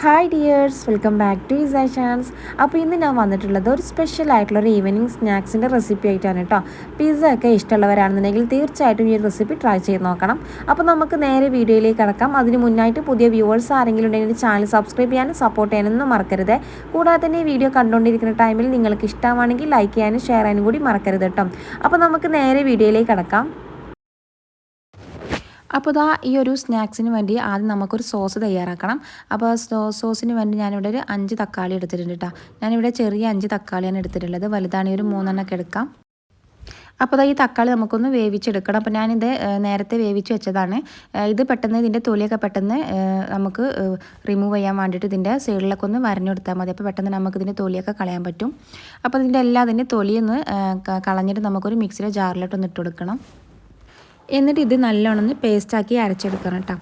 Hi dears welcome back to Isa അപ്പോൾ ഇന്ന് ഞാൻ വന്നിട്ടുള്ളത് ഒരു സ്പെഷ്യൽ ആയിട്ടുള്ള ഒരു ഈവനിങ് സ്നാക്സിന്റെ റെസിപ്പി ആയിട്ടാണ് കേട്ടോ പിസ്സ ഒക്കെ ഇഷ്ടമുള്ളവരാണെന്നുണ്ടെങ്കിൽ തീർച്ചയായിട്ടും ഈ റെസിപ്പി ട്രൈ ചെയ്ത് നോക്കണം. അപ്പോൾ നമുക്ക് നേരെ വീഡിയോയിലേക്ക് കിടക്കാം. അതിന് മുന്നായിട്ട് പുതിയ വ്യൂവേഴ്സ് ആരെങ്കിലും ഉണ്ടെങ്കിൽ ചാനൽ സബ്സ്ക്രൈബ് ചെയ്യാനും സപ്പോർട്ട് ചെയ്യാനൊന്നും മറക്കരുത്. കൂടാതെ തന്നെ ഈ വീഡിയോ കണ്ടുകൊണ്ടിരിക്കുന്ന ടൈമിൽ നിങ്ങൾക്ക് ഇഷ്ടമാണെങ്കിൽ ലൈക്ക് ചെയ്യാനും ഷെയർ ചെയ്യാനും കൂടി മറക്കരുത് കേട്ടോ അപ്പോൾ നമുക്ക് നേരെ വീഡിയോയിലേക്ക് കടക്കാം. അപ്പോൾ ഇതാ ഈ ഒരു സ്നാക്സിന് വേണ്ടി ആദ്യം നമുക്കൊരു സോസ് തയ്യാറാക്കണം. അപ്പോൾ സോസിന് വേണ്ടി ഞാനിവിടെ ഒരു അഞ്ച് തക്കാളി എടുത്തിട്ടുണ്ട് കേട്ടോ ഞാനിവിടെ ചെറിയ അഞ്ച് തക്കാളിയാണ് എടുത്തിട്ടുള്ളത്. വലുതാണെങ്കിൽ ഒരു മൂന്നെണ്ണമൊക്കെ എടുക്കാം. അപ്പോൾ ഈ തക്കാളി നമുക്കൊന്ന് വേവിച്ചെടുക്കണം. അപ്പോൾ ഞാനിത് നേരത്തെ വേവിച്ച് വെച്ചതാണ്. ഇത് പെട്ടെന്ന് ഇതിന്റെ തൊലിയൊക്കെ പെട്ടെന്ന് നമുക്ക് റിമൂവ് ചെയ്യാൻ വേണ്ടിയിട്ട് ഇതിന്റെ സൈഡിലൊക്കെ ഒന്ന് വരഞ്ഞെടുത്താൽ മതി. അപ്പോൾ പെട്ടെന്ന് നമുക്ക് ഇതിന്റെ തൊലിയൊക്കെ കളയാൻ പറ്റും. അപ്പോൾ ഇതിന്റെ എല്ലാ അതിന്റെ തൊലിയൊന്ന് കളഞ്ഞിട്ട് നമുക്കൊരു മിക്സിയുടെ ജാറിലോട്ടൊന്ന് ഇട്ട് കൊടുക്കണം. എന്നിട്ട് ഇത് നല്ലോണം പേസ്റ്റാക്കി അരച്ചെടുക്കണം കേട്ടോ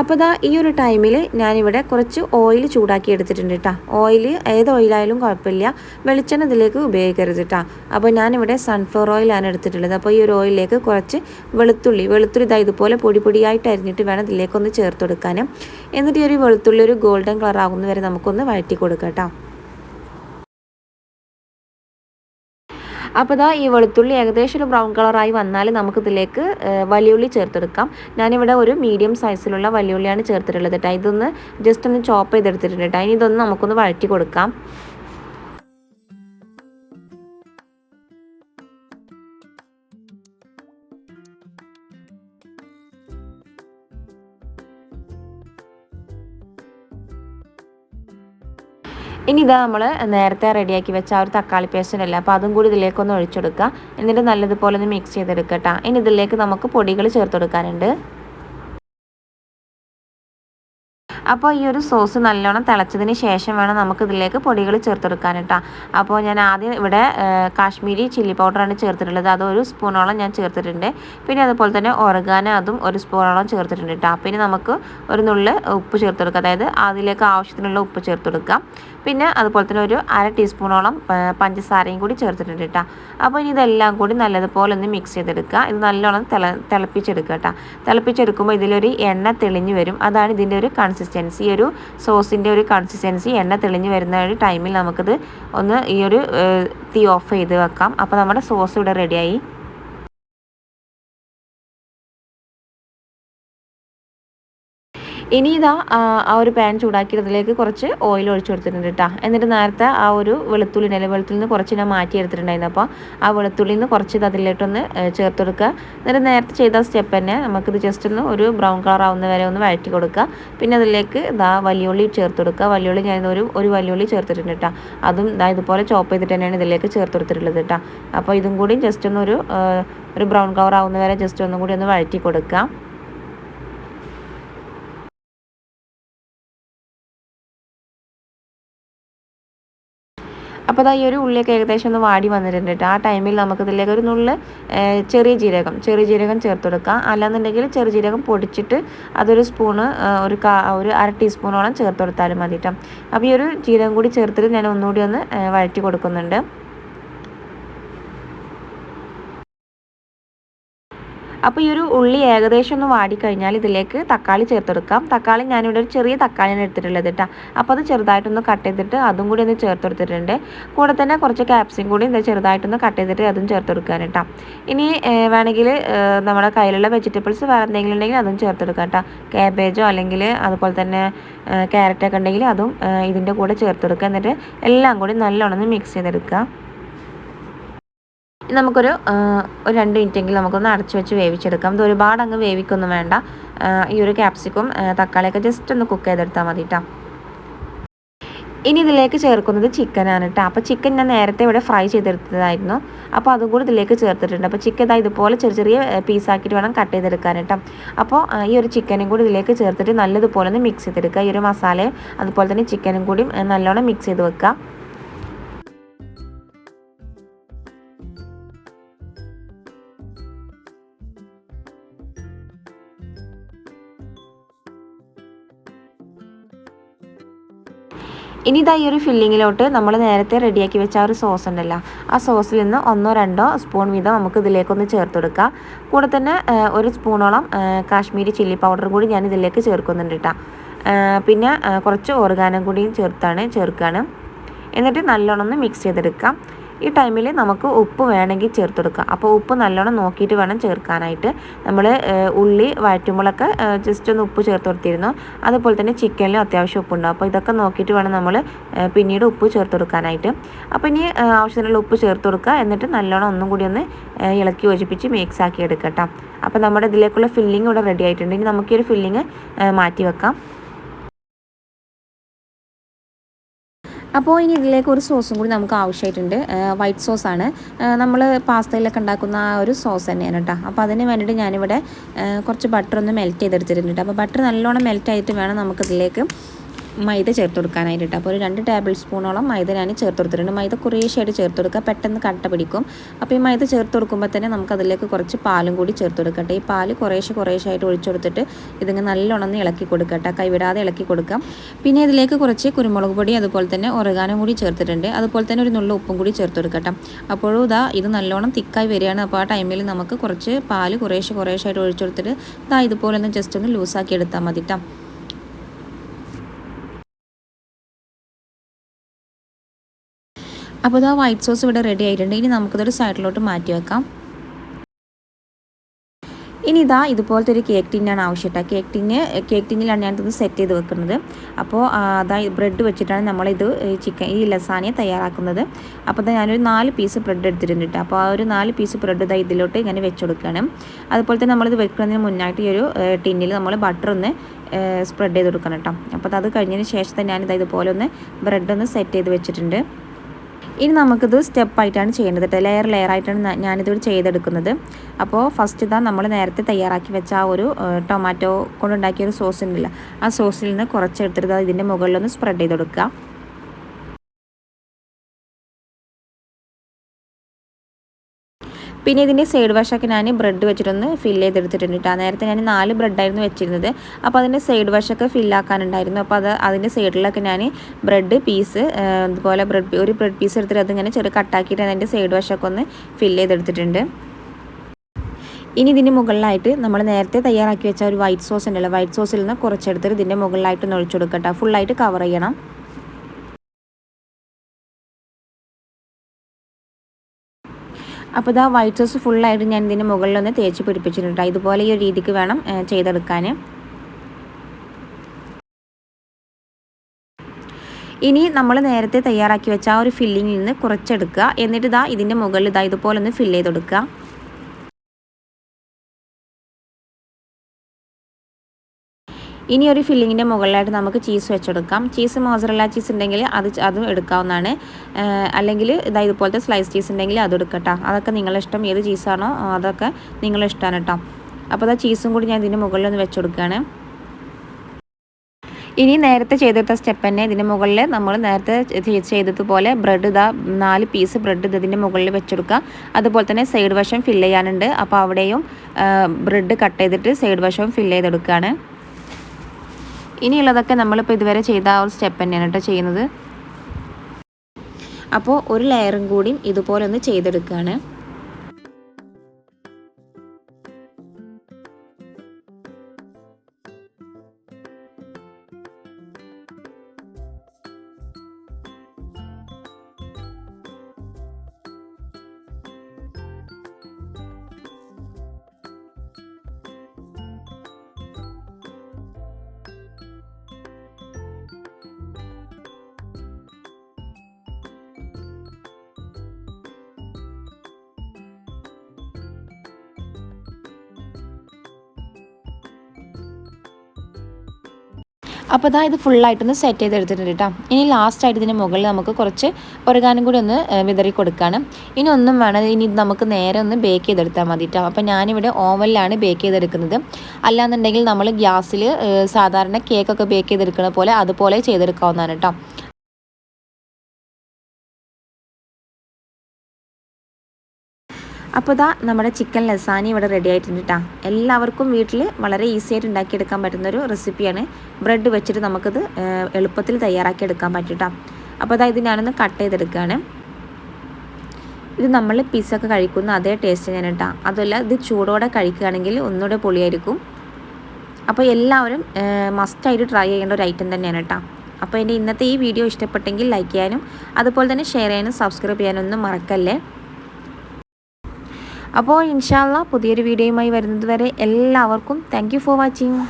അപ്പോൾ ദാ ഈ ഒരു ടൈമിൽ ഞാനിവിടെ കുറച്ച് ഓയിൽ ചൂടാക്കി എടുത്തിട്ടുണ്ട് കേട്ടോ ഓയിൽ ഏത് ഓയിലായാലും കുഴപ്പമില്ല. വെളിച്ചെണ്ണ ഇതിലേക്ക് ഉപയോഗിക്കരുത് കേട്ടോ അപ്പോൾ ഞാനിവിടെ സൺഫ്ലവർ ഓയിലാണ് എടുത്തിട്ടുള്ളത്. അപ്പോൾ ഈ ഒരു ഓയിലിലേക്ക് കുറച്ച് വെളുത്തുള്ളി വെളുത്തുള്ളി ഇതാ ഇതുപോലെ പൊടി പൊടിയായിട്ട് അരിഞ്ഞിട്ട് വേണം ഇതിലേക്കൊന്ന് ചേർത്ത് കൊടുക്കാനും എന്നിട്ട് ഈ ഒരു വെളുത്തുള്ളി ഒരു ഗോൾഡൻ കളർ ആകുന്നവരെ നമുക്കൊന്ന് വഴറ്റി കൊടുക്കാം കേട്ടോ അപ്പോൾ ഇതാ ഈ വെളുത്തുള്ളി ഏകദേശം ഒരു ബ്രൗൺ കളറായി വന്നാൽ നമുക്കിതിലേക്ക് വലിയുള്ളി ചേർത്തെടുക്കാം. ഞാനിവിടെ ഒരു മീഡിയം സൈസിലുള്ള വലിയുള്ളിയാണ് ചേർത്തിട്ടുള്ളത് കേട്ടോ ഇതൊന്ന് ജസ്റ്റ് ഒന്ന് ചോപ്പ് ചെയ്തെടുത്തിട്ടുണ്ട് കേട്ടോ ഇനി ഇതൊന്ന് നമുക്കൊന്ന് വഴറ്റി കൊടുക്കാം. ഇനി ഇതാ നമ്മൾ നേരത്തെ റെഡിയാക്കി വെച്ച ആ ഒരു തക്കാളി പേസ്റ്റ് അല്ലേ അപ്പോൾ അതും കൂടി ഇതിലേക്കൊന്ന് ഒഴിച്ചെടുക്കുക. എന്നിട്ട് നല്ലതുപോലെ ഒന്ന് മിക്സ് ചെയ്തെടുക്കട്ടോ. ഇനി ഇതിലേക്ക് നമുക്ക് പൊടികൾ ചേർത്ത് കൊടുക്കാനുണ്ട്. അപ്പോൾ ഈ ഒരു സോസ് നല്ലോണം തിളച്ചതിന് ശേഷം വേണം നമുക്ക് ഇതിലേക്ക് പൊടികൾ ചേർത്തെടുക്കാൻ കേട്ടോ അപ്പോൾ ഞാൻ ആദ്യം ഇവിടെ കാശ്മീരി ചില്ലി പൗഡറാണ് ചേർത്തിട്ടുള്ളത്. അത് ഒരു സ്പൂണോളം ഞാൻ ചേർത്തിട്ടുണ്ട്. പിന്നെ അതുപോലെ തന്നെ ഒറഗാന അതും ഒരു സ്പൂണോളം ചേർത്തിട്ടുണ്ട് കേട്ടോ പിന്നെ നമുക്ക് ഒരു നുള്ള് ഉപ്പ് ചേർത്തെടുക്കുക അതായത് അതിലേക്ക് ആവശ്യത്തിനുള്ള ഉപ്പ് ചേർത്തെടുക്കാം പിന്നെ അതുപോലെ തന്നെ ഒരു അര ടീസ്പൂണോളം പഞ്ചസാരയും കൂടി ചേർത്തിട്ടുണ്ട് കേട്ടോ അപ്പോൾ ഇനി ഇതെല്ലാം കൂടി നല്ലതുപോലെ ഒന്ന് മിക്സ് ചെയ്തെടുക്കുക. ഇത് നല്ലോണം തിള തിളപ്പിച്ചെടുക്കുക കേട്ടോ തിളപ്പിച്ചെടുക്കുമ്പോൾ ഇതിലൊരു എണ്ണ തെളിഞ്ഞു വരും. അതാണ് ഇതിന്റെ ഒരു കൺസിസ്റ്റൻസി ഒരു സോസിന്റെ ഒരു കൺസിസ്റ്റൻസി എണ്ണ തെളിഞ്ഞു വരുന്ന ഒരു ടൈമിൽ നമുക്കിത് ഒന്ന് ഈ ഒരു തീ ഓഫ് ചെയ്ത് വെക്കാം. അപ്പോൾ നമ്മുടെ സോസ് ഇവിടെ റെഡിയായി ഇനി ഇതാ ആ ഒരു പാൻ ചൂടാക്കിയതിലേക്ക് കുറച്ച് ഓയിൽ ഒഴിച്ചു കൊടുത്തിട്ടുണ്ട് കേട്ടോ എന്നിട്ട് നേരത്തെ ആ ഒരു വെളുത്തുള്ളി നില വെളുത്തുള്ളിൽ നിന്ന് കുറച്ച് ഞാൻ മാറ്റി എടുത്തിട്ടുണ്ടായിരുന്നു അപ്പോൾ ആ വെളുത്തുള്ളിയിൽ നിന്ന് കുറച്ച് ഇത് അതിലോട്ടൊന്ന് ചേർത്ത് കൊടുക്കുക. എന്നിട്ട് നേരത്തെ ചെയ്ത സ്റ്റെപ്പ് തന്നെ നമുക്കിത് ജസ്റ്റ് ഒന്ന് ഒരു ബ്രൗൺ കളർ ആവുന്ന വരെ ഒന്ന് വഴറ്റി കൊടുക്കുക. പിന്നെ അതിലേക്ക് ഇതാ വലിയുള്ളി ചേർത്ത് കൊടുക്കുക. വലിയുള്ളി ഞാൻ ഒരു ഒരു വലിയുള്ളി ചേർത്തിട്ടുണ്ട് കേട്ടോ അതും ഇതാ ഇതുപോലെ ചോപ്പ് ചെയ്തിട്ട് തന്നെയാണ് ഇതിലേക്ക് ചേർത്ത് കൊടുത്തിട്ടുള്ളത് കേട്ടോ അപ്പോൾ ഇതും കൂടി ജസ്റ്റ് ഒന്നൊരു ഒരു ബ്രൗൺ കളർ ആവുന്ന വരെ ജസ്റ്റ് ഒന്നും കൂടി ഒന്ന് വഴറ്റി കൊടുക്കുക. അപ്പോൾ അതാ ഈ ഒരു ഉള്ളിയൊക്കെ ഏകദേശം ഒന്ന് വാടി വന്നിട്ടുണ്ട് ആ ടൈമിൽ നമുക്ക് ഇതിലേക്ക് ഒരു നുള്ളിൽ ചെറിയ ജീരകം ചെറിയ ജീരകം ചേർത്ത് കൊടുക്കാം. അല്ലാന്നുണ്ടെങ്കിൽ ചെറിയ ജീരകം പൊടിച്ചിട്ട് അതൊരു സ്പൂണ് ഒരു ഒരു അര ടീസ്പൂണോളം ചേർത്ത് കൊടുത്താലും മതി കേട്ടോ. അപ്പോൾ ഈ ഒരു ജീരകം കൂടി ചേർത്തിട്ട് ഞാൻ ഒന്നുകൂടി ഒന്ന് വഴറ്റി കൊടുക്കുന്നുണ്ട്. അപ്പോൾ ഈ ഒരു ഉള്ളി ഏകദേശം ഒന്ന് വാടിക്കഴിഞ്ഞാൽ ഇതിലേക്ക് തക്കാളി ചേർത്തെടുക്കാം. തക്കാളി ഞാനിവിടെ ഒരു ചെറിയ തക്കാളിയാണ് എടുത്തിട്ടുള്ളത് കേട്ടോ അപ്പോൾ അത് ചെറുതായിട്ടൊന്ന് കട്ട് ചെയ്തിട്ട് അതും കൂടി ഒന്ന് ചേർത്തെടുത്തിട്ടുണ്ട്. കൂടെ തന്നെ കുറച്ച് ക്യാപ്സിയും കൂടി എന്താ ചെറുതായിട്ടൊന്ന് കട്ട് ചെയ്തിട്ട് അതും ചേർത്തെടുക്കാൻ കേട്ടോ ഇനി വേണമെങ്കിൽ നമ്മുടെ കയ്യിലുള്ള വെജിറ്റബിൾസ് വേറെ എന്തെങ്കിലും ഉണ്ടെങ്കിൽ അതും ചേർത്തെടുക്കാം കേട്ടോ ക്യാബേജോ അല്ലെങ്കിൽ അതുപോലെ തന്നെ ക്യാരറ്റൊക്കെ ഉണ്ടെങ്കിൽ അതും ഇതിന്റെ കൂടെ ചേർത്തെടുക്കുക. എന്നിട്ട് എല്ലാം കൂടി നല്ലോണം മിക്സ് ചെയ്തെടുക്കുക. നമുക്കൊരു ഒരു രണ്ട് മിനിറ്റെങ്കിലും നമുക്കൊന്ന് അടച്ചു വെച്ച് വേവിച്ചെടുക്കാം. ഇത് ഒരുപാട് അങ്ങ് വേവിക്കൊന്നും വേണ്ട. ഈ ഒരു ക്യാപ്സിക്കും തക്കാളിയൊക്കെ ജസ്റ്റ് ഒന്ന് കുക്ക് ചെയ്തെടുത്താൽ മതി കേട്ടോ ഇനി ഇതിലേക്ക് ചേർക്കുന്നത് ചിക്കനാണ് കേട്ടോ അപ്പോൾ ചിക്കൻ ഞാൻ നേരത്തെ ഇവിടെ ഫ്രൈ ചെയ്തെടുത്തതായിരുന്നു. അപ്പോൾ അതും കൂടി ഇതിലേക്ക് ചേർത്തിട്ടുണ്ട്. അപ്പോൾ ചിക്കൻ ഇതാ ഇതുപോലെ ചെറിയ ചെറിയ പീസാക്കിയിട്ട് വേണം കട്ട് ചെയ്തെടുക്കാൻ കേട്ടോ അപ്പോൾ ഈ ഒരു ചിക്കനും കൂടി ഇതിലേക്ക് ചേർത്തിട്ട് നല്ലതുപോലെ ഒന്ന് മിക്സ് ചെയ്തെടുക്കുക. ഈ ഒരു മസാലയും അതുപോലെ തന്നെ ചിക്കനും കൂടി നല്ലോണം മിക്സ് ചെയ്ത് വെക്കുക. ഇനി ഇതാ ഈ ഒരു ഫില്ലിങ്ങിലോട്ട് നമ്മൾ നേരത്തെ റെഡിയാക്കി വെച്ച ആ ഒരു സോസ് ഉണ്ടല്ലോ. ആ സോസിൽ നിന്ന് ഒന്നോ രണ്ടോ സ്പൂൺ വീതം നമുക്ക് ഇതിലേക്കൊന്ന് ചേർത്ത് കൊടുക്കാം കൂടെ തന്നെ ഒരു സ്പൂണോളം കാശ്മീരി ചില്ലി പൗഡർ കൂടി ഞാൻ ഇതിലേക്ക് ചേർക്കുന്നുണ്ട് കേട്ടോ പിന്നെ കുറച്ച് ഓർഗാനം കൂടിയും ചേർത്താണ് ചേർക്കുകയാണ് എന്നിട്ട് നല്ലോണം ഒന്ന് മിക്സ് ചെയ്തെടുക്കാം. ഈ ടൈമിൽ നമുക്ക് ഉപ്പ് വേണമെങ്കിൽ ചേർത്ത് കൊടുക്കാം അപ്പോൾ ഉപ്പ് നല്ലോണം നോക്കിയിട്ട് വേണം ചേർക്കാനായിട്ട്. നമ്മൾ ഉള്ളി വഴറ്റുമ്പോഴൊക്കെ ജസ്റ്റ് ഒന്ന് ഉപ്പ് ചേർത്ത് കൊടുത്തിരുന്നു. അതുപോലെ തന്നെ ചിക്കനിലും അത്യാവശ്യം ഉപ്പുണ്ടാവും അപ്പോൾ ഇതൊക്കെ നോക്കിയിട്ട് വേണം നമ്മൾ പിന്നീട് ഉപ്പ് ചേർത്ത് കൊടുക്കാനായിട്ട് അപ്പോൾ ഇനി ആവശ്യത്തിനുള്ള ഉപ്പ് ചേർത്ത് കൊടുക്കുക. എന്നിട്ട് നല്ലോണം ഒന്നും കൂടി ഒന്ന് ഇളക്കി യോജിപ്പിച്ച് മിക്സ് ആക്കി എടുക്കട്ടോ അപ്പോൾ നമ്മുടെ ഇതിലേക്കുള്ള ഫില്ലിംഗ് ഇവിടെ റെഡി ആയിട്ടുണ്ട്. ഇനി നമുക്കൊരു ഫില്ലിങ് മാറ്റി വെക്കാം. അപ്പോൾ ഇനി ഇതിലേക്ക് ഒരു സോസും കൂടി നമുക്ക് ആവശ്യമായിട്ടുണ്ട്. വൈറ്റ് സോസാണ് നമ്മൾ പാസ്തയിലൊക്കെ ഉണ്ടാക്കുന്ന ആ ഒരു സോസ് തന്നെയാണ് കേട്ടോ. അപ്പോൾ അതിന് വേണ്ടിയിട്ട് ഞാനിവിടെ കുറച്ച് ബട്ടർ ഒന്ന് മെൽറ്റ് ചെയ്തെടുത്തിട്ടുണ്ട് അപ്പോൾ ബട്ടർ നല്ലോണം മെൽറ്റ് ആയിട്ട് വേണം നമുക്കിതിലേക്ക് മൈദ ചേർത്ത് കൊടുക്കാനായിട്ട് അപ്പോൾ ഒരു രണ്ട് ടേബിൾ സ്പൂണോളം മൈദ ഞാൻ ചേർത്ത് കൊടുത്തിട്ടുണ്ട്. മൈദ കുറേശ്ശായിട്ട് ചേർത്ത് കൊടുക്കുക പെട്ടെന്ന് കട്ട പിടിക്കും. അപ്പോൾ ഈ മൈദ ചേർത്ത് കൊടുക്കുമ്പോൾ തന്നെ നമുക്ക് അതിലേക്ക് കുറച്ച് പാലും കൂടി ചേർത്ത് കൊടുക്കട്ടെ ഈ പാൽ കുറേശ്ശെ കുറേശ്ശായിട്ട് ഒഴിച്ചു കൊടുത്തിട്ട് ഇതിങ്ങനെ നല്ലോണം ഇളക്കി കൊടുക്കട്ടെ കൈവിടാതെ ഇളക്കി കൊടുക്കാം. പിന്നെ ഇതിലേക്ക് കുറച്ച് കുരുമുളക് പൊടി അതുപോലെ തന്നെ ഉറകാനും കൂടി ചേർത്തിട്ടുണ്ട്. അതുപോലെ തന്നെ ഒരു നുള്ള ഉപ്പും കൂടി ചേർത്ത് കൊടുക്കട്ടെ അപ്പോഴും ഇതാ ഇത് നല്ലോണം തിക്കായി വരികയാണ്. അപ്പോൾ ആ ടൈമിൽ നമുക്ക് കുറച്ച് പാൽ കുറേശ്ശെ കുറേശ്ശായിട്ട് ഒഴിച്ചു കൊടുത്തിട്ട് ഇതാ ഇതുപോലെ ഒന്ന് ജസ്റ്റ് ഒന്ന് ലൂസാക്കി എടുത്താൽ മതി കേട്ടോ അപ്പോൾ ഇതാ വൈറ്റ് സോസ് ഇവിടെ റെഡി ആയിട്ടുണ്ട്. ഇനി നമുക്കിതൊരു സൈഡിലോട്ട് മാറ്റി വെക്കാം. ഇനി ഇതാ ഇതുപോലത്തെ ഒരു കേക്ക് ടിന്നാണ് ആവശ്യം ആവശ്യമിട്ട കേക്ക് ടിന്ന് കേക്ക് ടിന്നിലാണ് ഞാൻ ഞാനിത് സെറ്റ് ചെയ്ത് വെക്കുന്നത്. അപ്പോൾ അതാ ബ്രെഡ് വെച്ചിട്ടാണ് നമ്മളിത് ചിക്കൻ ഈ ലസാനിയ തയ്യാറാക്കുന്നത്. അപ്പോൾ ഞാനൊരു നാല് പീസ് ബ്രെഡ് എടുത്തിട്ടുണ്ട് കേട്ടോ. അപ്പോൾ ആ ഒരു നാല് പീസ് ബ്രെഡ് ഇതാ ഇതിലോട്ട് ഇങ്ങനെ വെച്ച് കൊടുക്കുകയാണ് അതുപോലെ തന്നെ നമ്മളിത് വെക്കുന്നതിന് മുന്നായിട്ട് ഈ ഒരു ടിന്നിൽ നമ്മൾ ബട്ടർ ഒന്ന് സ്പ്രെഡ് ചെയ്ത് കൊടുക്കണം കേട്ടോ. അപ്പോൾ അത് കഴിഞ്ഞതിന് ശേഷം തന്നെ ഞാനിതാ ഇതുപോലെ ഒന്ന് ബ്രെഡ് ഒന്ന് സെറ്റ് ചെയ്ത് വെച്ചിട്ടുണ്ട്. ഇനി നമുക്കിത് സ്റ്റെപ്പായിട്ടാണ് ചെയ്യേണ്ടത് കേട്ടോ ലെയർ ലെയർ ആയിട്ടാണ് ഞാനിത് ചെയ്തെടുക്കുന്നത്. അപ്പോൾ ഫസ്റ്റ് ഇതാ നമ്മൾ നേരത്തെ തയ്യാറാക്കി വെച്ച ആ ഒരു ടൊമാറ്റോ കൊണ്ടുണ്ടാക്കിയ ഒരു സോസ് ഉണ്ടല്ലോ. ആ സോസിൽ നിന്ന് കുറച്ചെടുത്തിട്ട് ഇതിന്റെ മുകളിലൊന്ന് സ്പ്രെഡ് ചെയ്ത് കൊടുക്കുക. പിന്നെ ഇതിന്റെ സൈഡ് വശമൊക്കെ ഞാൻ ബ്രെഡ് വെച്ചിട്ടൊന്ന് ഫില്ല് ചെയ്തെടുത്തിട്ടുണ്ട് കേട്ടോ നേരത്തെ ഞാൻ നാല് ബ്രെഡായിരുന്നു വെച്ചിരുന്നത്. അപ്പോൾ അതിന്റെ സൈഡ് വശമൊക്കെ ഫില്ലാക്കാനുണ്ടായിരുന്നു അപ്പോൾ അത് അതിന്റെ സൈഡിലൊക്കെ ഞാൻ ബ്രെഡ് പീസ് അതുപോലെ ബ്രെഡ് ഒരു ബ്രെഡ് പീസ് എടുത്തിട്ട് അതിങ്ങനെ ചെറിയ കട്ടാക്കിയിട്ട് അതിന്റെ സൈഡ് വശമൊക്കെ ഒന്ന് ഫില്ല് ചെയ്തെടുത്തിട്ടുണ്ട്. ഇനി ഇതിന്റെ മുകളിലായിട്ട് നമ്മൾ നേരത്തെ തയ്യാറാക്കി വെച്ച ഒരു വൈറ്റ് സോസ് ഉണ്ടല്ലോ. വൈറ്റ് സോസിൽ നിന്ന് കുറച്ചെടുത്തിട്ട് ഇതിന്റെ മുകളിലായിട്ട് ഒഴിച്ചു കൊടുക്കട്ടെ. ഫുള്ളായിട്ട് കവർ ചെയ്യണം. അപ്പോൾ ഇതാ വൈറ്റ് സോസ് ഫുള്ളായിട്ട് ഞാൻ ഇതിന്റെ മുകളിലൊന്ന് തേച്ച് പിടിപ്പിച്ചിട്ടുണ്ട് ഇതുപോലെ ഈ ഒരു രീതിക്ക് വേണം ചെയ്തെടുക്കാൻ ഇനി നമ്മൾ നേരത്തെ തയ്യാറാക്കി വെച്ച ആ ഒരു ഫില്ലിങ്ങിൽ നിന്ന് കുറച്ചെടുക്കുക. എന്നിട്ട് ഇതാ ഇതിന്റെ മുകളിൽ ഇതാ ഇതുപോലെ ഒന്ന് ഫില്ല് ചെയ്ത് ഇനി ഒരു ഫില്ലിങ്ങിന്റെ മുകളിലായിട്ട് നമുക്ക് ചീസ് വെച്ചെടുക്കാം. ചീസ് മോസറല്ല ചീസ് ഉണ്ടെങ്കിൽ അത് അതും എടുക്കാവുന്നതാണ്. അല്ലെങ്കിൽ ഇതാ ഇതുപോലത്തെ സ്ലൈസ് ചീസ് ഉണ്ടെങ്കിൽ അത് എടുക്കട്ടോ. അതൊക്കെ നിങ്ങളിഷ്ടം ഏത് ചീസാണോ അതൊക്കെ നിങ്ങളിഷ്ടമാണ് കേട്ടോ. അപ്പോൾ അതാ ചീസും കൂടി ഞാൻ ഇതിന്റെ മുകളിൽ ഒന്ന് വെച്ചെടുക്കുകയാണ്. ഇനി നേരത്തെ ചെയ്തെടുത്ത സ്റ്റെപ്പ് തന്നെ ഇതിന്റെ മുകളിൽ നമ്മൾ നേരത്തെ ചെയ്തതുപോലെ ബ്രെഡ് ഇതാ നാല് പീസ് ബ്രെഡ് ഇതിന്റെ മുകളിൽ വെച്ചെടുക്കുക. അതുപോലെ തന്നെ സൈഡ് വശം ഫില്ല് ചെയ്യാനുണ്ട്. അപ്പോൾ അവിടെയും ബ്രെഡ് കട്ട് ചെയ്തിട്ട് സൈഡ് വശവും ഫില്ല് ചെയ്തെടുക്കുകയാണ്. ഇനിയുള്ളതൊക്കെ നമ്മളിപ്പോൾ ഇതുവരെ ചെയ്ത ആ ഒരു സ്റ്റെപ്പ് തന്നെയാണ് കേട്ടോ ചെയ്യുന്നത്. അപ്പോൾ ഒരു ലെയറും കൂടിയും ഇതുപോലെ ഒന്ന് ചെയ്തെടുക്കുകയാണ് അപ്പോൾ ഇതാ ഇത് ഫുള്ളായിട്ടൊന്ന് സെറ്റ് ചെയ്തെടുത്തിട്ടുണ്ട് കേട്ടോ ഇനി ലാസ്റ്റ് ആയിട്ട് ഇതിന് മുകളിൽ നമുക്ക് കുറച്ച് ഒരകാനും കൂടി ഒന്ന് വിതറി കൊടുക്കുകയാണ് ഇനി ഒന്നും വേണം ഇനി ഇത് നമുക്ക് നേരെ ഒന്ന് ബേക്ക് ചെയ്തെടുത്താൽ മതി കേട്ടോ അപ്പോൾ ഞാനിവിടെ ഓവനിലാണ് ബേക്ക് ചെയ്തെടുക്കുന്നത്. അല്ലാന്നുണ്ടെങ്കിൽ നമ്മൾ ഗ്യാസിൽ സാധാരണ കേക്കൊക്കെ ബേക്ക് ചെയ്തെടുക്കുന്ന പോലെ അതുപോലെ ചെയ്തെടുക്കാവുന്നതാണ് കേട്ടോ അപ്പോൾ ഇതാ നമ്മുടെ ചിക്കൻ ലസാനി ഇവിടെ റെഡി ആയിട്ടുണ്ട് കേട്ടോ എല്ലാവർക്കും വീട്ടിൽ വളരെ ഈസി ആയിട്ട് ഉണ്ടാക്കിയെടുക്കാൻ പറ്റുന്നൊരു റെസിപ്പിയാണ് ബ്രെഡ് വെച്ചിട്ട് നമുക്കിത് എളുപ്പത്തിൽ തയ്യാറാക്കി എടുക്കാൻ പറ്റും കേട്ടോ അപ്പോൾ അതായത് ഞാനൊന്ന് കട്ട് ചെയ്തെടുക്കുകയാണ് ഇത് നമ്മൾ പിസൊക്കെ കഴിക്കുന്ന അതേ ടേസ്റ്റ് ഞാൻ കേട്ടോ അതുമല്ല ഇത് ചൂടോടെ കഴിക്കുകയാണെങ്കിൽ ഒന്നുകൂടെ പൊളിയായിരിക്കും. അപ്പോൾ എല്ലാവരും മസ്റ്റായിട്ട് ട്രൈ ചെയ്യേണ്ട ഒരു ഐറ്റം തന്നെയാണ് കേട്ടോ അപ്പോൾ എന്റെ ഇന്നത്തെ ഈ വീഡിയോ ഇഷ്ടപ്പെട്ടെങ്കിൽ ലൈക്ക് ചെയ്യാനും അതുപോലെ തന്നെ ഷെയർ ചെയ്യാനും സബ്സ്ക്രൈബ് ചെയ്യാനും ഒന്നും മറക്കല്ലേ. അപ്പോൾ ഇൻഷാല്ല പുതിയൊരു വീഡിയോയുമായി വരുന്നത് വരെ എല്ലാവർക്കും താങ്ക് ഫോർ വാച്ചിങ്